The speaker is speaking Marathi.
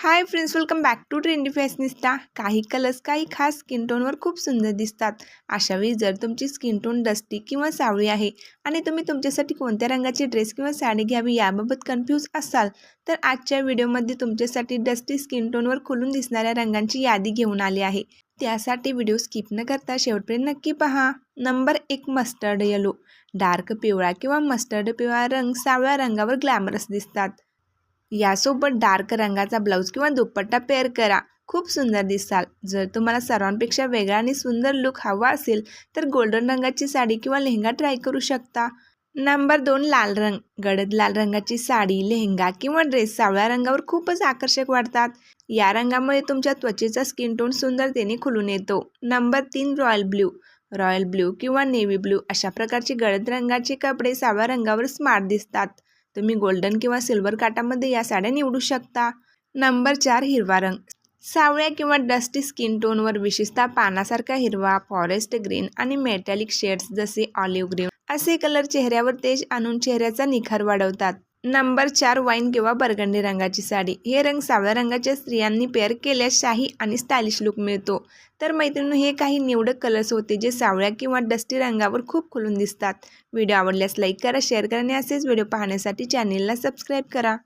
Hi friends welcome back to trendy fashionista काही कलर्स काही खास स्किन टोनवर खूप सुंदर दिसतात. अशावेळी जर तुमची स्किन टोन डस्टी किंवा सावळी आहे आणि तुम्ही तुमच्यासाठी कोणत्या रंगाची ड्रेस किंवा साडी घ्यावी याबाबत कन्फ्यूज असाल तर आजच्या व्हिडिओमध्ये तुमच्यासाठी डस्टी स्किन टोनवर खुलून दिसणाऱ्या रंगांची यादी घेऊन आली आहे. त्यासाठी व्हिडिओ स्किप न करता शेवटपर्यंत नक्की पहा. नंबर एक मस्टर्ड येलो डार्क पिवळा किंवा मस्टर्ड पिवळा रंग सावळ्या रंगावर ग्लॅमरस दिसतात. यासोबत डार्क रंगाचा ब्लाऊज किंवा दुपट्टा पेअर करा. खूप सुंदर दिसाल. जर तुम्हाला सर्वांपेक्षा वेगळा आणि सुंदर लुक हवा असेल तर गोल्डन रंगाची साडी किंवा लेहंगा ट्राय करू शकता. नंबर दोन लाल रंग. गडद लाल रंगाची साडी लेहंगा किंवा ड्रेस सावळ्या रंगावर खूपच आकर्षक वाटतात. या रंगामुळे तुमच्या त्वचेचा स्किन टोन सुंदरतेने खुलून येतो. नंबर तीन रॉयल ब्ल्यू रॉयल ब्ल्यू किंवा नेव्ही ब्ल्यू अशा प्रकारचे गडद रंगाचे कपडे सावळ्या रंगावर स्मार्ट दिसतात. तुम्ही गोल्डन किंवा सिल्वर काटामध्ये या साड्या निवडू शकता. नंबर चार हिरवा रंग. सावळ्या किंवा डस्टी स्किन टोनवर विशेषतः पानासारखा हिरवा फॉरेस्ट ग्रीन आणि मेटॅलिक शेड्स जसे ऑलिव्ह ग्रीन. असे कलर चेहऱ्यावर तेज आणून चेहऱ्याचा निखार वाढवतात. नंबर चार वाईन किंवा बर्गंडी रंगाची साडी. हे रंग सावळ्या रंगाच्या स्त्रियांनी पेअर केल्यास शाही आणि स्टायलिश लुक मिळतो. तर मैत्रिणी हे काही निवडक कलर्स होते जे सावळ्या किंवा डस्टी रंगावर खूप खुलून दिसतात. व्हिडिओ आवडल्यास लाईक करा शेअर करा आणि असेच व्हिडिओ पाहण्यासाठी चॅनेलला सबस्क्राईब करा.